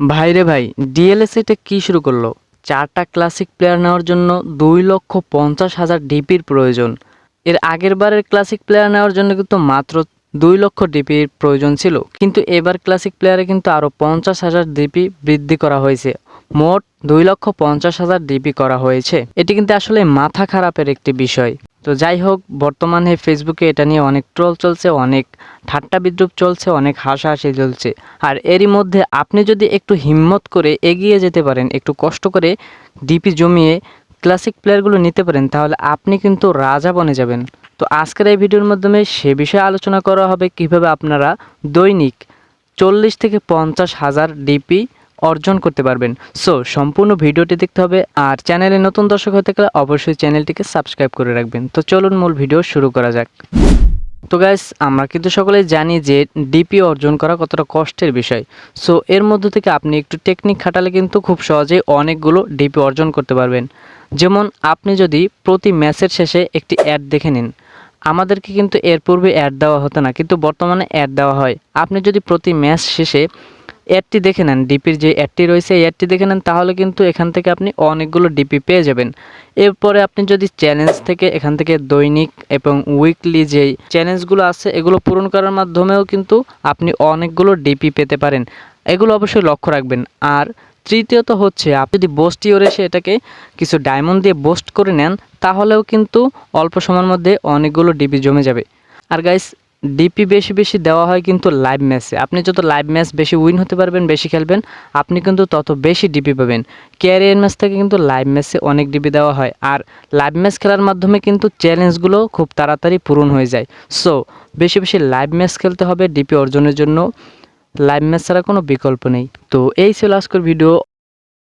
ভাই ডিএলএস এটা কি শুরু করল? চারটা ক্লাসিক প্লেয়ার নেওয়ার জন্য দুই লক্ষ পঞ্চাশ হাজার ডিপির প্রয়োজন। এর আগের বারের ক্লাসিক প্লেয়ার নেওয়ার জন্য কিন্তু মাত্র দুই লক্ষ ডিপির প্রয়োজন ছিল। কিন্তু এবার ক্লাসিক প্লেয়ারে কিন্তু আরও পঞ্চাশ হাজার ডিপি বৃদ্ধি করা হয়েছে। মোট দুই লক্ষ পঞ্চাশ হাজার ডিপি করা হয়েছে। এটি কিন্তু আসলে মাথা খারাপের একটি বিষয়। তো যাই হোক, বর্তমানে ফেসবুকে এটা নিয়ে অনেক ট্রোল চলছে, অনেক ঠাট্টা বিদ্রুপ চলছে, অনেক হাসাহাসি চলছে। আর এরই মধ্যে আপনি যদি একটু হিম্মত করে এগিয়ে যেতে পারেন, একটু কষ্ট করে ডিপি জমিয়ে ক্লাসিক প্লেয়ারগুলো নিতে পারেন, তাহলে আপনি কিন্তু রাজা বনে যাবেন। তো আজকের এই ভিডিওর মাধ্যমে সে বিষয়ে আলোচনা করা হবে কীভাবে আপনারা দৈনিক চল্লিশ থেকে পঞ্চাশ হাজার ডিপি অর্জন করতে পারবেন। সো সম্পূর্ণ ভিডিওটি দেখতে হবে আর চ্যানেলে নতুন দর্শক হতে গেলে অবশ্যই চ্যানেলটিকে সাবস্ক্রাইব করে রাখবেন। তো চলুন মূল ভিডিও শুরু করা যাক। তো গাইস আমরা কিন্তু সকলেই জানি যে ডিপি অর্জন করা কতটা কষ্টের বিষয়। সো এর মধ্য থেকে আপনি একটু টেকনিক খাটালে কিন্তু খুব সহজেই অনেকগুলো ডিপি অর্জন করতে পারবেন। যেমন, আপনি যদি প্রতি ম্যাচের শেষে একটি অ্যাড দেখে নিন। আমাদেরকে কিন্তু এর পূর্বে অ্যাড দেওয়া হতো না, কিন্তু বর্তমানে অ্যাড দেওয়া হয়। আপনি যদি প্রতি ম্যাচ শেষে অ্যাডটি দেখে নেন। ডিপির যে অ্যাডটি রয়েছে, এই অ্যাডটি দেখে নেন, তাহলে কিন্তু এখান থেকে আপনি অনেকগুলো ডিপি পেয়ে যাবেন। এরপরে আপনি যদি চ্যালেঞ্জ থেকে এখান থেকে দৈনিক এবং উইকলি যেই চ্যালেঞ্জগুলো আছে, এগুলো পূরণ করার মাধ্যমেও কিন্তু আপনি অনেকগুলো ডিপি পেতে পারেন। এগুলো অবশ্যই লক্ষ্য রাখবেন। আর তৃতীয়ত হচ্ছে, আপনি যদি বোস্ট ইওর এসে এটাকে কিছু ডায়মন্ড দিয়ে বোস্ট করে নেন, তাহলেও কিন্তু অল্প সময়ের মধ্যে অনেকগুলো ডিপি জমে যাবে। আর গাইস ডিপি বেশি বেশি দেওয়া হয় কিন্তু লাইভ ম্যাচে আপনি যত লাইভ ম্যাচ বেশি উইন হতে পারবেন, বেশি খেলবেন, আপনি কিন্তু তত বেশি ডিপি পাবেন। ক্যারিয়ার ম্যাচ থেকে কিন্তু লাইভ ম্যাচে অনেক ডিপি দেওয়া হয়। আর লাইভ ম্যাচ খেলার মাধ্যমে কিন্তু চ্যালেঞ্জগুলো খুব তাড়াতাড়ি পূরণ হয়ে যায়। সো বেশি বেশি লাইভ ম্যাচ খেলতে হবে ডিপি অর্জনের জন্য। লাইভ ম্যাচ ছাড়া কোনো বিকল্প নেই। তো এই ছিল আজকের ভিডিও